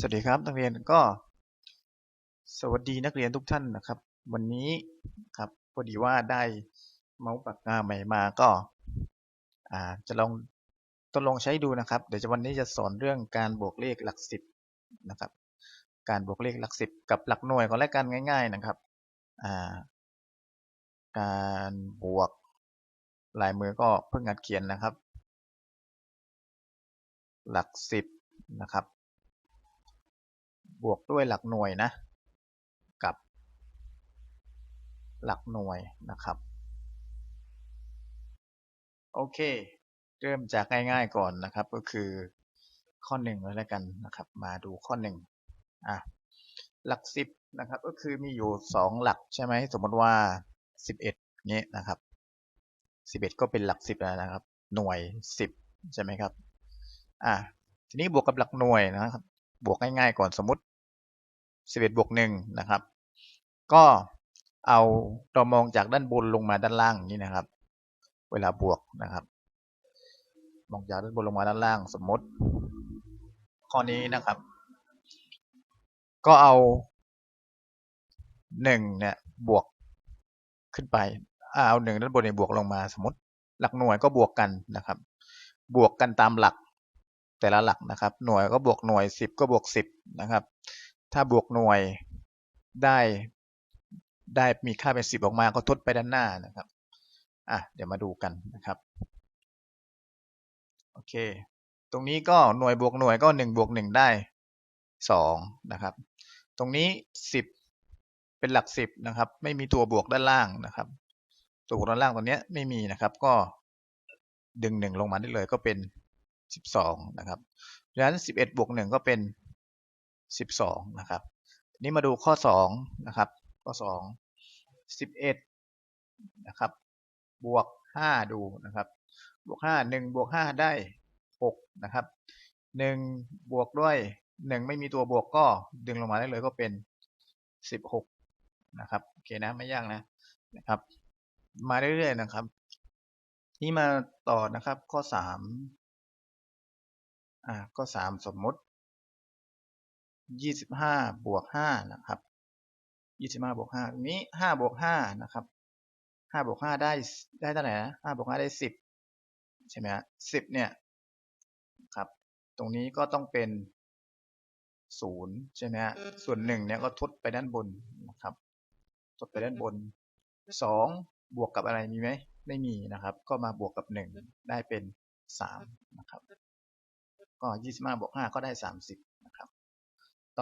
สวัสดีครับนักเรียนก็ สวัสดีนักเรียนทุกท่านนะครับ วันนี้ครับพอดีว่าได้เมาส์ปากกาใหม่มาก็อ่าจะลองทดลองใช้ดูนะครับ เดี๋ยววันนี้จะสอนเรื่องการบวกเลขหลักสิบนะครับ การบวกเลขหลักสิบกับหลักหน่วยก่อนและกันง่าย ๆนะครับอ่าการบวกลายมือก็เพิ่งหัดเขียนนะครับ หลักสิบนะครับ บวกด้วยหลักหน่วยนะ กับ หลักหน่วยนะครับ โอเค เริ่มจากง่ายๆก่อนนะครับ ก็คือข้อหนึ่งแล้วกันนะครับ มาดูข้อหนึ่งอะหลักสิบนะครับ ก็คือมีอยู่สองหลักใช่ไหมสมมติว่าสิบเอ็ดเงี้ยนะครับสิบเอ็ดก็เป็นหลักสิบแล้วนะครับ หน่วยสิบใช่ไหมครับ อะทีนี้บวกกับหลักหน่วยนะครับ บวกง่ายๆก่อนสมมติ สิบเอ็ดบวกหนึ่งนะครับ ก็เอาเรามองจากด้านบนลงมาด้านล่างนี้นะครับ เวลาบวกนะครับ มองจากด้านบนลงมาด้านล่างสมมติ ข้อนี้นะครับ ก็เอาหนึ่งเนี่ยบวกขึ้นไปเอาหนึ่งด้านบนเนี่ยบวกลงมาสมมติ หลักหน่วยก็บวกกันนะครับ บวกกันตามหลักแต่ละหลักนะครับ หน่วยก็บวกหน่วยสิบก็บวกสิบนะครับ ถ้าบวกหน่วยได้ได้มีค่าเป็นสิบออกมาก็ทดไปด้านหน้านะครับอะเดี๋ยวมาดูกันนะครับโอเค ตรงนี้ก็หน่วยบวกหน่วยก็หนึ่งบวกหนึ่งได้สองนะครับ ตรงนี้สิบเป็นหลักสิบนะครับ ไม่มีตัวบวกด้านล่างนะครับ ตัวบวกด้านล่างตัวเนี้ยไม่มีนะครับ ก็ดึงหนึ่งลงมาได้เลยก็เป็นสิบสองนะครับดังนั้นสิบเอ็ดบวกหนึ่งก็เป็น สิบสองนะครับ นี้มาดูข้อสองนะครับ ข้อสองสิบเอ็ดนะครับ บวกห้าดูนะครับ บวกห้าหนึ่งบวกห้าได้หกนะครับหนึ่งบวกด้วยหนึ่งไม่มีตัวบวกก็ดึงลงมาได้เลยก็เป็นสิบหกนะครับ โอเคนะ ไม่ยากนะ นะครับ มาเรื่อยๆนะครับ นี่มาต่อนะครับข้อสามอ่า ข้อสามสมมติ ยี่สิบห้าบวกห้านะครับยี่สิบห้าบวกห้าตรงนี้ห้าบวกห้านะครับห้าบวกห้าได้ได้เท่าไหร่นะห้าบวกห้าได้สิบใช่ไหมฮะสิบเนี่ยครับ ตรงนี้ก็ต้องเป็นศูนย์ใช่ไหมฮะส่วนหนึ่งเนี่ยก็ทดไปด้านบนนะครับ ทดไปด้านบนสองบวกกับอะไรมีไหมไม่มีนะครับ ก็มาบวกกับหนึ่งได้เป็นสามนะครับ ก็ยี่สิบห้าบวกห้าก็ได้สามสิบนะครับ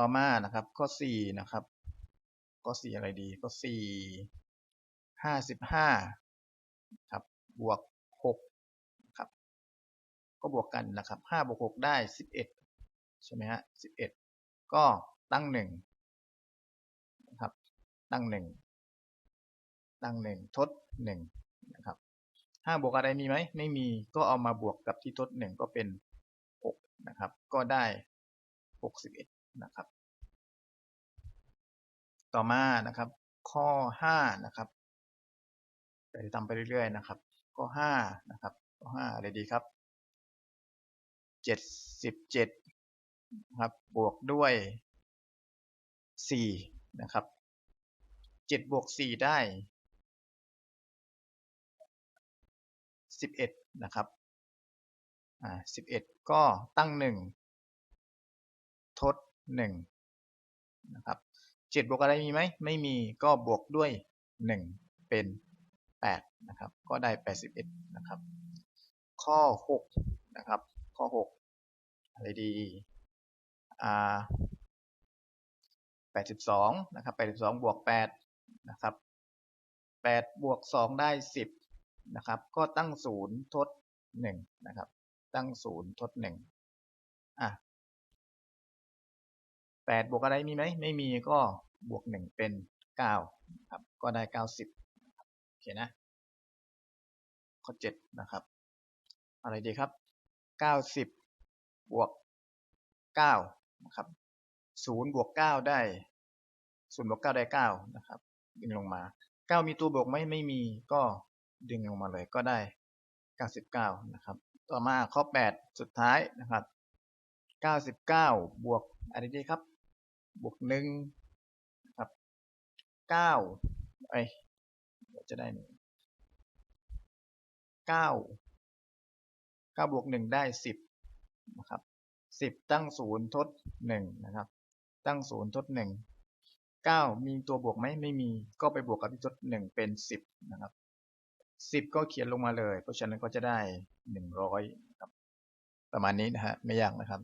ต่อมานะครับ ข้อสี่นะครับ ข้อสี่อะไรดี ข้อสี่ห้าสิบห้าครับ บวกหกครับ ก็บวกกันนะครับห้าบวกหกได้สิบเอ็ดใช่ไหมฮะสิบเอ็ดก็ตั้งหนึ่งนะครับ ตั้งหนึ่งตั้งหนึ่งทดหนึ่งนะครับห้าบวกอะไรมีไหมไม่มีก็เอามาบวกกับที่ทดหนึ่งก็เป็นหกนะครับ ก็ได้หกสิบเอ็ด นะครับ ต่อมานะครับ ข้อห้านะครับไปทำไปเรื่อยๆนะครับ ข้อห้านะครับ ข้อห้าอะไรดีครับเจ็ดสิบเจ็ดครับ บวกด้วยสี่นะครับเจ็ดบวกสี่ได้สิบเอ็ดนะครับอ่าสิบเอ็ดก็ตั้งหนึ่งทด หนึ่งนะครับเจ็ดบวกอะไรมีไหมไม่มีก็บวกด้วยหนึ่งเป็นแปดนะครับ ก็ได้แปดสิบเอ็ดนะครับ ข้อหกนะครับ ข้อหกอะไรดีอ่าแปดสิบสองนะครับแปดสิบสองบวกแปดนะครับแปดบวกสองได้สิบนะครับ ก็ตั้งศูนย์ทดหนึ่งนะครับ ตั้งศูนย์ทดหนึ่งอะ แปดบวกอะไรมีไหมไม่มีก็บวกหนึ่งเป็นเก้าครับก็ได้เก้าสิบโอเคนะ ข้อเจ็ดนะครับ อะไรดีครับเก้าสิบบวกเก้านะครับศูนย์บวกเก้าได้ศูนย์บวกเก้าได้เก้านะครับ ดึงลงมาเก้ามีตัวบวกไหมไม่มีก็ดึงลงมาเลยก็ได้เก้าสิบเก้านะครับ ต่อมาข้อแปดสุดท้ายนะครับเก้าสิบเก้าบวกอะไรดีครับ บวกหนึ่งครับเก้าเอ้ยเดี๋ยวจะได้หนึ่งเก้าเก้าบวกหนึ่งได้สิบนะครับสิบตั้งศูนย์ทดหนึ่งนะครับ ตั้งศูนย์ทดหนึ่งเก้ามีตัวบวกไหมไม่มีก็ไปบวกกับที่ทดหนึ่งเป็นสิบนะครับสิบก็เขียนลงมาเลย เพราะฉะนั้นก็จะได้หนึ่งร้อยครับประมาณนี้นะฮะไม่ยากนะครับ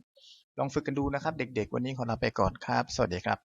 ลองฝึกกันดูนะครับ เด็กๆ วันนี้ขอลาไปก่อนครับ สวัสดีครับ